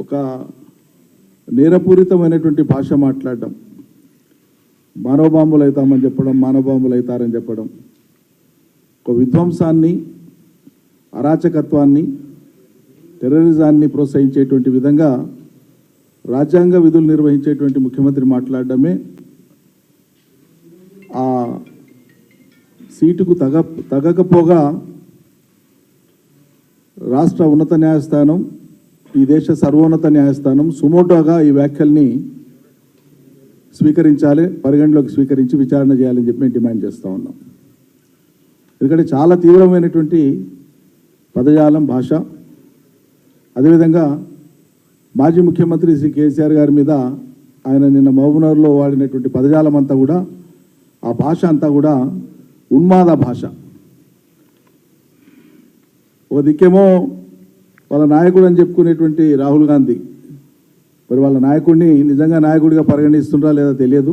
ఒక నేరపూరితమైనటువంటి భాష మాట్లాడడం. మానవబాంబులు అవుతామని చెప్పడం మానవబాంబులు అవుతారని చెప్పడం. ఒక విధ్వంసాన్ని అరాచకత్వాన్ని టెర్రరిజాన్ని ప్రోత్సహించేటువంటి విధంగా రాజ్యాంగ విధులు నిర్వహించేటువంటి ముఖ్యమంత్రి మాట్లాడడమే ఆ సీటుకు తగ తగకపోగా రాష్ట్ర ఉన్నత న్యాయస్థానం ఈ దేశ సర్వోన్నత న్యాయస్థానం సుమోటోగా ఈ వ్యాఖ్యల్ని స్వీకరించాలి పరిగణలోకి స్వీకరించి విచారణ చేయాలని చెప్పి మేము డిమాండ్ చేస్తూ ఉన్నాం. ఎందుకంటే చాలా తీవ్రమైనటువంటి పదజాలం భాష. అదేవిధంగా మాజీ ముఖ్యమంత్రి శ్రీ కేసీఆర్ గారి మీద ఆయన నిన్న మహబూబ్నగర్లో వాడినటువంటి పదజాలం అంతా కూడా ఆ భాష అంతా కూడా ఉన్మాద భాష. ఒక దిక్కేమో వాళ్ళ నాయకుడు అని చెప్పుకునేటువంటి రాహుల్ గాంధీ. మరి వాళ్ళ నాయకుడిని నిజంగా నాయకుడిగా పరిగణిస్తుండ్రా లేదా తెలియదు.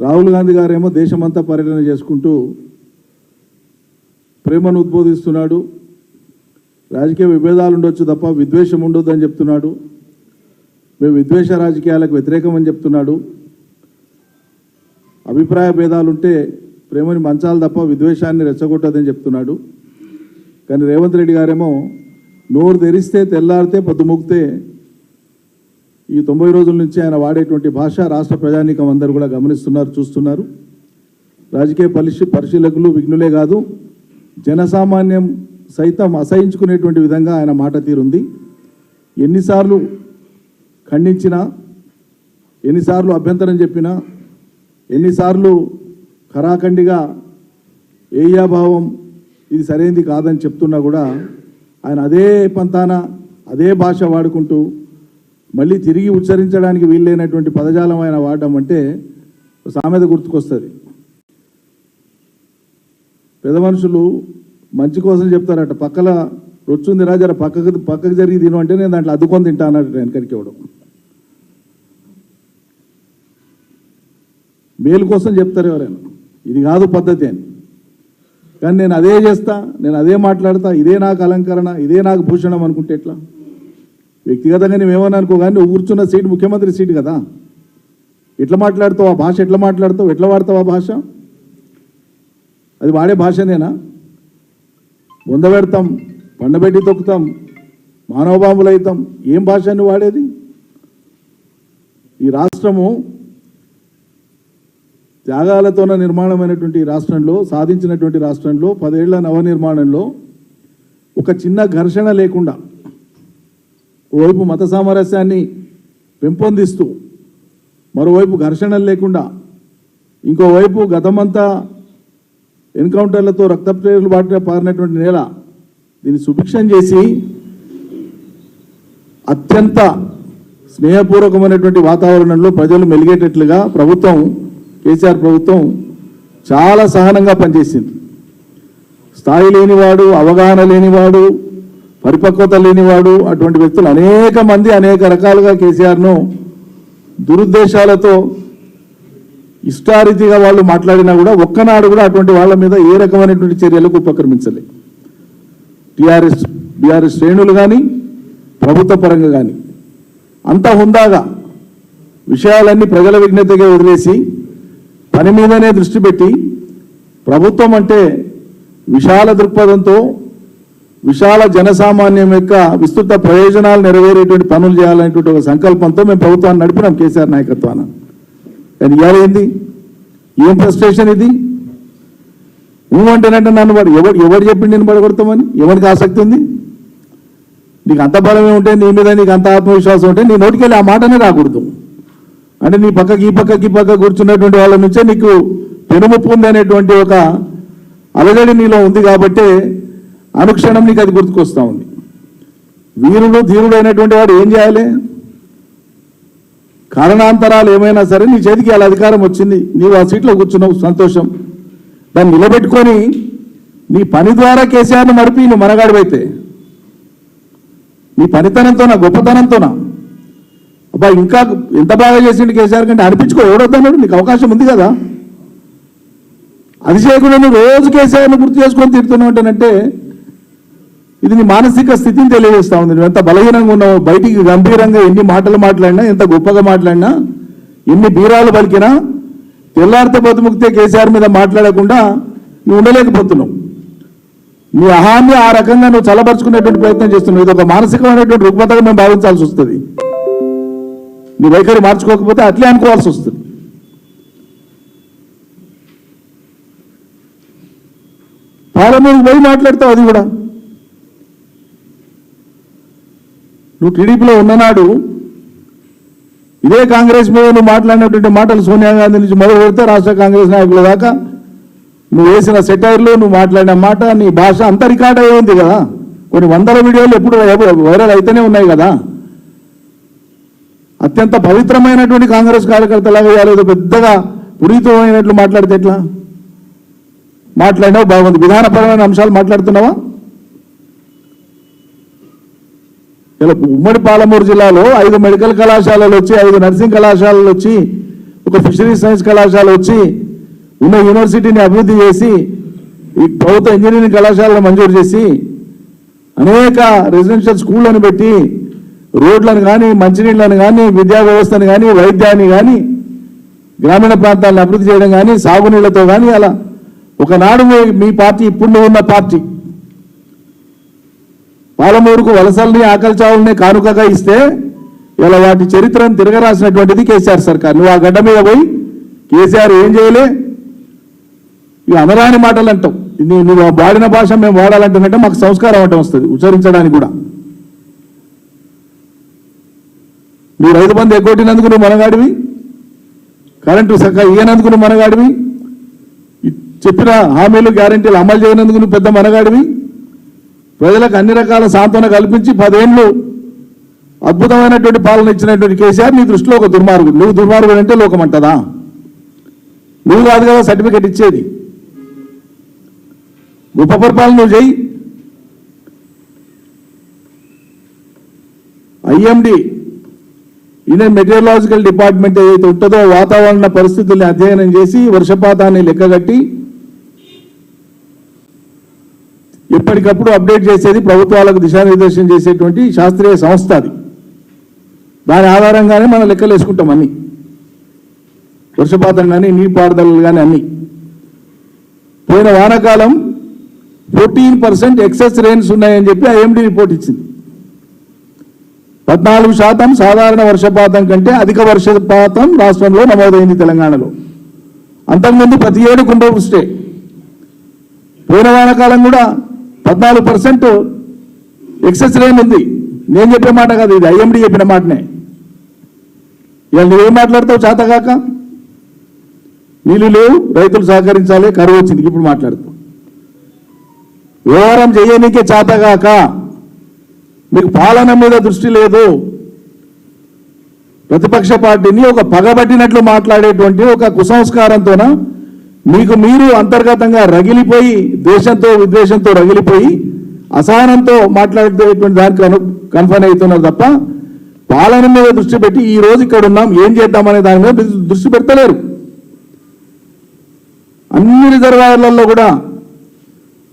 రాహుల్ గాంధీ గారేమో దేశమంతా పర్యటన చేసుకుంటూ ప్రేమను ఉద్బోధిస్తున్నాడు. రాజకీయ విభేదాలు ఉండొచ్చు తప్ప విద్వేషం ఉండొద్దు అని చెప్తున్నాడు. మేము విద్వేష రాజకీయాలకు వ్యతిరేకం అని చెప్తున్నాడు. అభిప్రాయ భేదాలుంటే ప్రేమని మంచాలు తప్ప విద్వేషాన్ని రెచ్చగొట్టదని చెప్తున్నాడు. కానీ రేవంత్ రెడ్డి గారేమో నోరు తెరిస్తే తెల్లారితే పొద్దుముగితే ఈ తొంభై రోజుల నుంచి ఆయన వాడేటువంటి భాష రాష్ట్ర ప్రజానీకం అందరూ కూడా గమనిస్తున్నారు చూస్తున్నారు. రాజకీయ పరిశీ పరిశీలకులు విఘ్నులే కాదు జనసామాన్యం సైతం అసహించుకునేటువంటి విధంగా ఆయన మాట తీరుంది. ఎన్నిసార్లు ఖండించినా ఎన్నిసార్లు అభ్యంతరం చెప్పినా ఎన్నిసార్లు ఖరాఖండిగా ఏయాభావం ఇది సరైనది కాదని చెప్తున్నా కూడా ఆయన అదే పంతాన అదే భాష వాడుకుంటూ మళ్ళీ తిరిగి ఉచ్చరించడానికి వీల్లేనటువంటి పదజాలం ఆయన వాడడం అంటే సామెత గుర్తుకొస్తుంది. పెద్ద మనుషులు మంచి కోసం చెప్తారట పక్కల రొచ్చుంది రాజర పక్కకు పక్కకు జరిగి తిను అంటే నేను దాంట్లో అద్దుకొని తింటా అన్నట్టు వెనకరికి ఇవ్వడం మేలు కోసం చెప్తారు ఎవరైనా. ఇది కాదు పద్ధతి అని. కానీ నేను అదే చేస్తా నేను అదే మాట్లాడతా ఇదే నాకు అలంకరణ ఇదే నాకు భూషణం అనుకుంటే ఎట్లా? వ్యక్తిగతంగా నువ్వేమని అనుకో కానీ నువ్వు కూర్చున్న సీట్ ముఖ్యమంత్రి సీట్ కదా. ఎట్లా మాట్లాడుతావు ఆ భాష ఎట్లా మాట్లాడతావు ఎట్లా వాడతావు ఆ భాష? అది వాడే భాషనేనా బొందబెడతాం పండబెట్టి తొక్కుతాం మానవబాంబులు అవుతాం ఏం భాష నువ్వు వాడేది? ఈ రాష్ట్రము త్యాగాలతోన నిర్మాణమైనటువంటి రాష్ట్రంలో సాధించినటువంటి రాష్ట్రంలో పదేళ్ళ నవనిర్మాణంలో ఒక చిన్న ఘర్షణ లేకుండా ఓవైపు మత సామరస్యాన్ని పెంపొందిస్తూ మరోవైపు ఘర్షణలు లేకుండా ఇంకోవైపు గతమంతా ఎన్కౌంటర్లతో రక్తప్రేరులు బాట పారినటువంటి నేల దీన్ని సుభిక్షం చేసి అత్యంత స్నేహపూర్వకమైనటువంటి వాతావరణంలో ప్రజలు మెలిగేటట్లుగా ప్రభుత్వం కేసీఆర్ ప్రభుత్వం చాలా సహనంగా పనిచేసింది. స్థాయి లేనివాడు అవగాహన లేనివాడు పరిపక్వత లేనివాడు అటువంటి వ్యక్తులు అనేక మంది అనేక రకాలుగా కేసీఆర్ను దురుద్దేశాలతో ఇష్టారీతిగా వాళ్ళు మాట్లాడినా కూడా ఒక్కనాడు కూడా అటువంటి వాళ్ళ మీద ఏ రకమైనటువంటి చర్యలకు ఉపక్రమించలే. టిఆర్ఎస్ బీఆర్ఎస్ శ్రేణులు కానీ ప్రభుత్వ పరంగా కానీ అంతా హుందాగా విషయాలన్నీ ప్రజల విజ్ఞతగా వదిలేసి పని మీదనే దృష్టి పెట్టి ప్రభుత్వం అంటే విశాల దృక్పథంతో విశాల జనసామాన్యం యొక్క విస్తృత ప్రయోజనాలు నెరవేరేటువంటి పనులు చేయాలనేటువంటి ఒక సంకల్పంతో మేము ప్రభుత్వాన్ని నడిపినాం కేసీఆర్ నాయకత్వాన. కానీ ఇవాళ ఏంది? ఏం ఫ్రస్ట్రేషన్ ఇది? నువ్వంటేనంటే నన్ను వాడు ఎవరు ఎవరు చెప్పింది నేను పడగొడతామని? ఎవరికి ఆసక్తి ఉంది? నీకు అంత బలమే ఉంటే నీ మీద నీకు అంత ఆత్మవిశ్వాసం ఉంటే నీ నోటికెళ్ళి ఆ మాటనే రాకూడదు. అంటే నీ పక్కకి ఈ పక్కకి ఈ పక్క కూర్చున్నటువంటి వాళ్ళ నుంచే నీకు పెనుముప్పు ఉంది అనేటువంటి ఒక అలజడి నీలో ఉంది కాబట్టి అనుక్షణం నీకు అది గుర్తుకొస్తా ఉంది. వీరుడు ధీరుడు అయినటువంటి వాడు ఏం చేయాలి? కారణాంతరాలు ఏమైనా సరే నీ చేతికి అలా అధికారం వచ్చింది. నీవు ఆ సీట్లో కూర్చున్నావు సంతోషం. దాన్ని నిలబెట్టుకొని నీ పని ద్వారా కేసీఆర్ను మరిపి నువ్వు మనగాడివైతే. నీ పనితనంతోనా గొప్పతనంతోనా? అబ్బా ఇంకా ఎంత బాగా చేసిండు కేసీఆర్ కంటే అనిపించుకో ఎవడొద్దన్నాడు నీకు అవకాశం ఉంది కదా. అది చేయకుండా నువ్వు రోజు కేసీఆర్ని గుర్తు చేసుకొని తిడుతున్నావు అంటేనంటే ఇది నీ మానసిక స్థితిని తెలియజేస్తా ఉంది. నువ్వు ఎంత బలహీనంగా ఉన్నావు బయటికి గంభీరంగా ఎన్ని మాటలు మాట్లాడినా ఎంత గొప్పగా మాట్లాడినా ఎన్ని బీరాలు పలికినా తెల్లారితే బతుముక్తే కేసీఆర్ మీద మాట్లాడకుండా నువ్వు ఉండలేకపోతున్నావు. నీ అహాన్ని ఆ రకంగా నువ్వు చల్లబరుచుకునేటువంటి ప్రయత్నం చేస్తున్నావు. ఇది ఒక మానసికమైనటువంటి రుగ్మతగా మేము భావించాల్సి వస్తుంది. నీ వైఖరి మార్చుకోకపోతే అట్లే అనుకోవాల్సి వస్తుంది. పార్లమెంట్ పోయి మాట్లాడతావు అది కూడా. నువ్వు టీడీపీలో ఉన్ననాడు ఇదే కాంగ్రెస్ మీద నువ్వు మాట్లాడినటువంటి మాటలు సోనియా గాంధీ నుంచి మొదలు పెడితే రాష్ట్ర కాంగ్రెస్ నాయకుల దాకా నువ్వు వేసిన సెటైర్లు నువ్వు మాట్లాడిన మాట నీ భాష అంత రికార్డ్ అయ్యింది కదా. కొన్ని వందల వీడియోలు ఎప్పుడు వైరల్ అయితేనే ఉన్నాయి కదా. అత్యంత పవిత్రమైనటువంటి కాంగ్రెస్ కార్యకర్తలాగా ఇవాళ పెద్దగా పురీతమైనట్లు మాట్లాడితే ఎట్లా? మాట్లాడినావు? బాగుంది. విధానపరమైన అంశాలు మాట్లాడుతున్నావా? ఇలా ఉమ్మడి పాలమూరు జిల్లాలో ఐదు మెడికల్ కళాశాలలు వచ్చి ఐదు నర్సింగ్ కళాశాలలు వచ్చి ఒక ఫిషరీస్ సైన్స్ కళాశాల వచ్చి ఉన్న యూనివర్సిటీని అభివృద్ధి చేసి ఈ ప్రభుత్వ ఇంజనీరింగ్ కళాశాలను మంజూరు చేసి అనేక రెసిడెన్షియల్ స్కూళ్ళను పెట్టి రోడ్లను కానీ మంచినీళ్ళను కానీ విద్యా వ్యవస్థను కానీ వైద్యాన్ని కానీ గ్రామీణ ప్రాంతాలను అభివృద్ధి చేయడం కానీ సాగునీళ్ళతో కానీ అలా. ఒకనాడు మీ- పార్టీ ఇప్పుడు ఉన్న పార్టీ. పాలమూరుకు వలసల్ని ఆకలి చావుల్ని కానుకగా ఇస్తే ఇలా వాటి చరిత్రను తిరగరాసినటువంటిది కేసీఆర్ సర్కార్. నువ్వు ఆ గడ్డ మీద పోయి కేసీఆర్ ఏం చేయలే? ఇవి అనరాని మాటలు అంటావు నువ్వు వాడిన భాష మేము వాడాలంటున్నట్టే మాకు సంస్కారం అంటే వస్తుంది ఉచ్చరించడానికి కూడా. నువ్వు రైతు బంధు ఎగ్గొట్టినందుకు నువ్వు మనగాడివి? కరెంటు సక్క ఇయ్యనందుకు నువ్వు మనగాడివి? చెప్పిన హామీలు గ్యారంటీలు అమలు చేయనందుకు నువ్వు పెద్ద మనగాడివి? ప్రజలకు అన్ని రకాల సాంత్వన కల్పించి పదేళ్ళు అద్భుతమైనటువంటి పాలన ఇచ్చినటువంటి కేసీఆర్ నీ దృష్టిలో ఒక దుర్మార్గుడు. నువ్వు దుర్మార్గుడు అంటే లోకం అంటదా? నువ్వు కాదు కదా సర్టిఫికెట్ ఇచ్చేది. గొప్ప పరిపాలన నువ్వు చెయ్యి. ఐఎండి ఇదే మెటీరియలాజికల్ డిపార్ట్మెంట్ ఏదైతే ఉంటుందో వాతావరణ పరిస్థితుల్ని అధ్యయనం చేసి వర్షపాతాన్ని లెక్కగట్టి ఎప్పటికప్పుడు అప్డేట్ చేసేది ప్రభుత్వాలకు దిశానిర్దేశం చేసేటువంటి శాస్త్రీయ సంస్థ అది. దాని ఆధారంగానే మనం లెక్కలు వేసుకుంటాం అన్నీ. వర్షపాతం కానీ నీటిపారుదలలు కానీ అన్ని. పోయిన వానాకాలం ఫోర్టీన్ పర్సెంట్ ఎక్సెస్ రెయిన్స్ ఉన్నాయని చెప్పి ఐఎండి రిపోర్ట్ ఇచ్చింది. పద్నాలుగు శాతం సాధారణ వర్షపాతం కంటే అధిక వర్షపాతం రాష్ట్రంలో నమోదైంది తెలంగాణలో. అంతకుముందు ప్రతి ఏడు కుంభవృష్టే పోయిన వానకాలం కూడా పద్నాలుగు పర్సెంట్ ఎక్సెస్ రేన్ ఉంది. నేను చెప్పే మాట కాదు ఇది. ఐఎండి చెప్పిన మాటనే. ఇవాళ నువ్వేం మాట్లాడతావు చేతగాక? నీళ్ళు లేవు రైతులు సహకరించాలి కరువు వచ్చింది. ఇప్పుడు మాట్లాడుతావు వ్యవహారం చేయనీకే చేతగాక. మీకు పాలన మీద దృష్టి లేదు. ప్రతిపక్ష పార్టీని ఒక పగబట్టినట్లు మాట్లాడేటువంటి ఒక కుసంస్కారంతోన మీకు మీరు అంతర్గతంగా రగిలిపోయి దేశంతో విద్వేషంతో రగిలిపోయి అసహనంతో మాట్లాడేటువంటి దానికి కను కన్ఫర్మ్ అవుతున్నారు తప్ప పాలన మీద దృష్టి పెట్టి ఈ రోజు ఇక్కడ ఉన్నాం ఏం చేద్దామనే దాని మీద దృష్టి పెడతలేరు. అన్ని రిజర్వాయర్లలో కూడా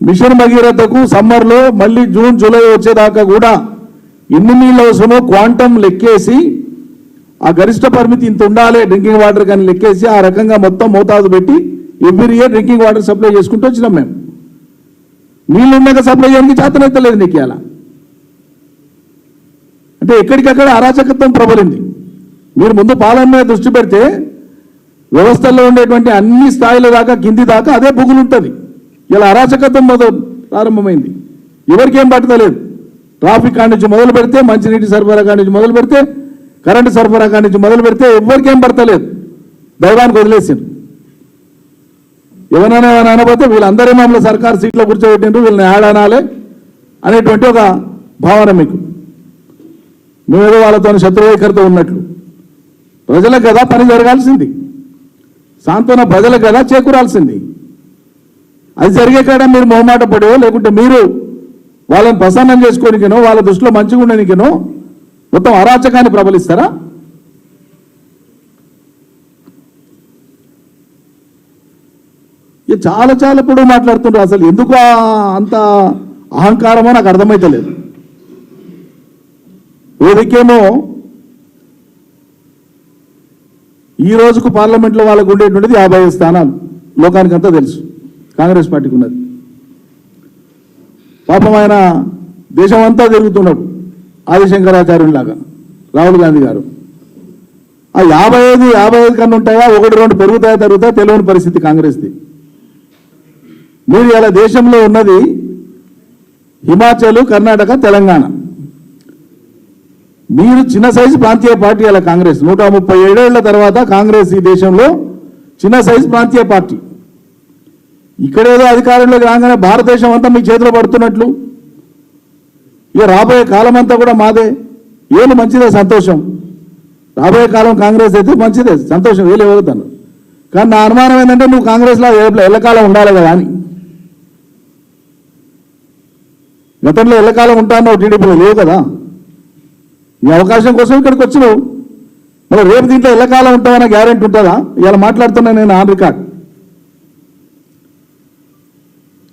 మిషన్ భగీరథకు సమ్మర్లో మళ్ళీ జూన్ జూలై వచ్చేదాకా కూడా ఎన్ని నీళ్ళు అవసరమో క్వాంటం లెక్కేసి ఆ గరిష్ట పరిమితి ఇంత ఉండాలి డ్రింకింగ్ వాటర్ కానీ లెక్కేసి ఆ రకంగా మొత్తం మోతాదు పెట్టి every year drinking water supply చేసుకుంటూ వచ్చినాం మేము. నీళ్ళు ఉన్నాక సప్లై చేయడానికి చేతనైతలేదు నీకు ఇలా అంటే ఎక్కడికక్కడ అరాచకత్వం ప్రబలింది. మీరు ముందు పాలన మీద దృష్టి పెడితే వ్యవస్థల్లో ఉండేటువంటి అన్ని స్థాయిల దాకా కింది దాకా అదే బుగులుంటుంది. ఇలా అరాచకత్వం మొదలు ప్రారంభమైంది. ఎవరికేం పట్టలేదు ట్రాఫిక్ కాడి నుంచి మొదలు పెడితే మంచినీటి సరఫరా కాడి నుంచి మొదలు పెడితే కరెంటు సరఫరా కాడి నుంచి మొదలు పెడితే ఎవరికేం పడతలేదు. దైవానికి వదిలేసిండు ఎవరైనా ఏమైనా అనబోతే వీళ్ళందరూ మమ్మల్ని సర్కారు సీట్లో కూర్చోబెట్టిండ్రు వీళ్ళని ఆడానాలే అనేటువంటి ఒక భావన మీకు. మేమేదో వాళ్ళతో శత్రువైఖరితో ఉన్నట్లు. ప్రజలకు కదా పని జరగాల్సింది. సాంత్వన ప్రజలకు కదా చేకూరాల్సింది. అది జరిగే కాడ మీరు మొహమాట పడో లేకుంటే మీరు వాళ్ళని ప్రసన్నం చేసుకోనికేనో వాళ్ళ దృష్టిలో మంచిగా ఉండనికనో మొత్తం అరాచకాన్ని ప్రబలిస్తారా? ఇక చాలా చాలా పొడవు మాట్లాడుతుండ్రు అసలు. ఎందుకు అంత అహంకారమో నాకు అర్థమైతలేదు. ఓ ఈ రోజుకు పార్లమెంట్లో వాళ్ళకు ఉండేటువంటిది యాభై స్థానాలు. లోకానికి అంతా తెలుసు. కాంగ్రెస్ పార్టీకి ఉన్నది. పాపం ఆయన దేశం అంతా తిరుగుతున్నాడు ఆదిశంకరాచార్యులాగా రాహుల్ గాంధీ గారు. ఆ యాభై ఐదు యాభై ఐదు కన్నా ఉంటాయా ఒకటి రెండు పెరుగుతాయా తరుగుతాయా తెలియని పరిస్థితి కాంగ్రెస్ది. మీరు ఇలా దేశంలో ఉన్నది హిమాచల్ కర్ణాటక తెలంగాణ. మీరు చిన్న సైజు ప్రాంతీయ పార్టీ అలా కాంగ్రెస్. నూట ముప్పై ఏడేళ్ళ తర్వాత కాంగ్రెస్ ఈ దేశంలో చిన్న సైజు ప్రాంతీయ పార్టీ. ఇక్కడేదో అధికారంలోకి రాగానే భారతదేశం అంతా మీ చేతిలో పడుతున్నట్లు. ఇక రాబోయే కాలం అంతా కూడా మాదే. ఏలు మంచిదే సంతోషం. రాబోయే కాలం కాంగ్రెస్ అయితే మంచిదే సంతోషం ఏలు ఇవ్వగలుగుతాను కానీ నా అనుమానం ఏంటంటే నువ్వు కాంగ్రెస్లో ఎల్ల- ఎల్లకాలం ఉండాలి కదా అని. గతంలో ఎల్లకాలం ఉంటానో టీడీపీలో లేవు కదా. ఈ అవకాశం కోసం ఇక్కడికి వచ్చినావు. మరి రేపు దీంట్లో ఎల్లకాలం ఉంటావన్న గ్యారెంటీ ఉంటుందా? ఇలా మాట్లాడుతున్నా నేను ఆన్ రికార్డ్.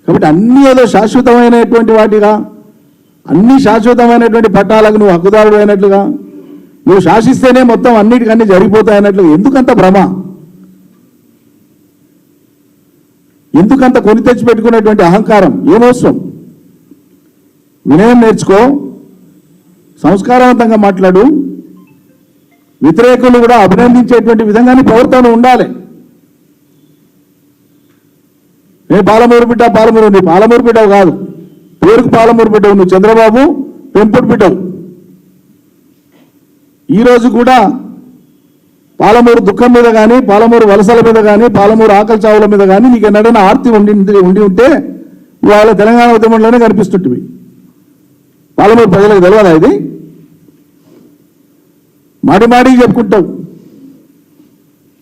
కాబట్టి అన్ని ఏదో శాశ్వతమైనటువంటి వాటిగా అన్ని శాశ్వతమైనటువంటి పట్టాలకు నువ్వు హక్కుదారుడు అయినట్లుగా నువ్వు శాసిస్తేనే మొత్తం అన్నిటికన్నీ జరిగిపోతాయి అన్నట్లుగా ఎందుకంత భ్రమ? ఎందుకంత కొని తెచ్చిపెట్టుకున్నటువంటి అహంకారం? ఏమవసరం వినయం నేర్చుకో సంస్కారవంతంగా మాట్లాడు వ్యతిరేకులు కూడా అభినందించేటువంటి విధంగానే ప్రవర్తన ఉండాలి. నేను పాలమూరు బిడ్డ పాలమూరు నీ పాలమూరు బిడ్డవు కాదు. పేరుకు పాలమూరు బిడ్డవు నువ్వు చంద్రబాబు పెంపుడు బిడ్డవు. ఈరోజు కూడా పాలమూరు దుఃఖం మీద కానీ పాలమూరు వలసల మీద కానీ పాలమూరు ఆకలి చావుల మీద కానీ నీకు ఎన్నడైనా ఆర్తి ఉండి ఉండి ఉంటే ఇవాళ తెలంగాణ ఉద్యమంలోనే కనిపిస్తుంటివి. పాలమూరు ప్రజలకు తెలియదా ఇది? మాటి మాటికి చెప్పుకుంటావు.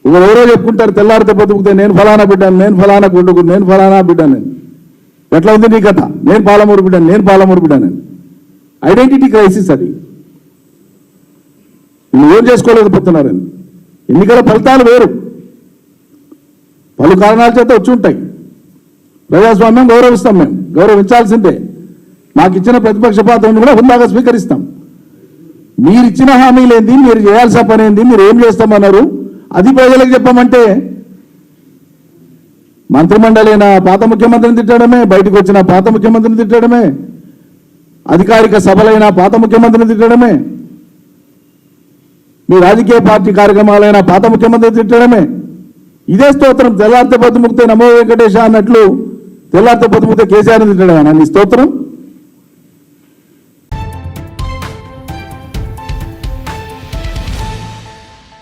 ఎవరెవరో చెప్పుకుంటారు తెల్లారితే బతుకుతే నేను ఫలానా బిడ్డాను నేను ఫలానా కొడుకు నేను ఫలానా బిడ్డాను. నేను ఎట్లా ఉంది నీ కథ? నేను పాలమూరు బిడ్డాను నేను పాలమూరు బిడ్డాను. ఐడెంటిటీ క్రైసిస్ అది. నువ్వు ఏం చేసుకోలేకపోతున్నారని ఎన్నికల ఫలితాలు వేరు. పలు కారణాల చేత వచ్చి ఉంటాయి. ప్రజాస్వామ్యం గౌరవిస్తాం మేము. గౌరవించాల్సిందే. మాకు ఇచ్చిన ప్రతిపక్ష పాత్రను కూడా హుందాగా స్వీకరిస్తాం. మీరు ఇచ్చిన హామీలేంది మీరు చేయాల్సిన పని ఏంది మీరు ఏం చేస్తామన్నారు? అది ప్రజలకు చెప్పమంటే మంత్రిమండలైన పాత ముఖ్యమంత్రిని తిట్టడమే బయటకు వచ్చిన పాత ముఖ్యమంత్రిని తిట్టడమే అధికారిక సభలైన పాత ముఖ్యమంత్రిని తిట్టడమే మీ రాజకీయ పార్టీ కార్యక్రమాలైన పాత ముఖ్యమంత్రిని తిట్టడమే. ఇదే స్తోత్రం తెల్లారితే బతుముక్తే నమో వెంకటేశ అన్నట్లు తెల్లారితే బతుముక్తే కేసీఆర్ని తిట్టడమేనా? నీ స్తోత్రం?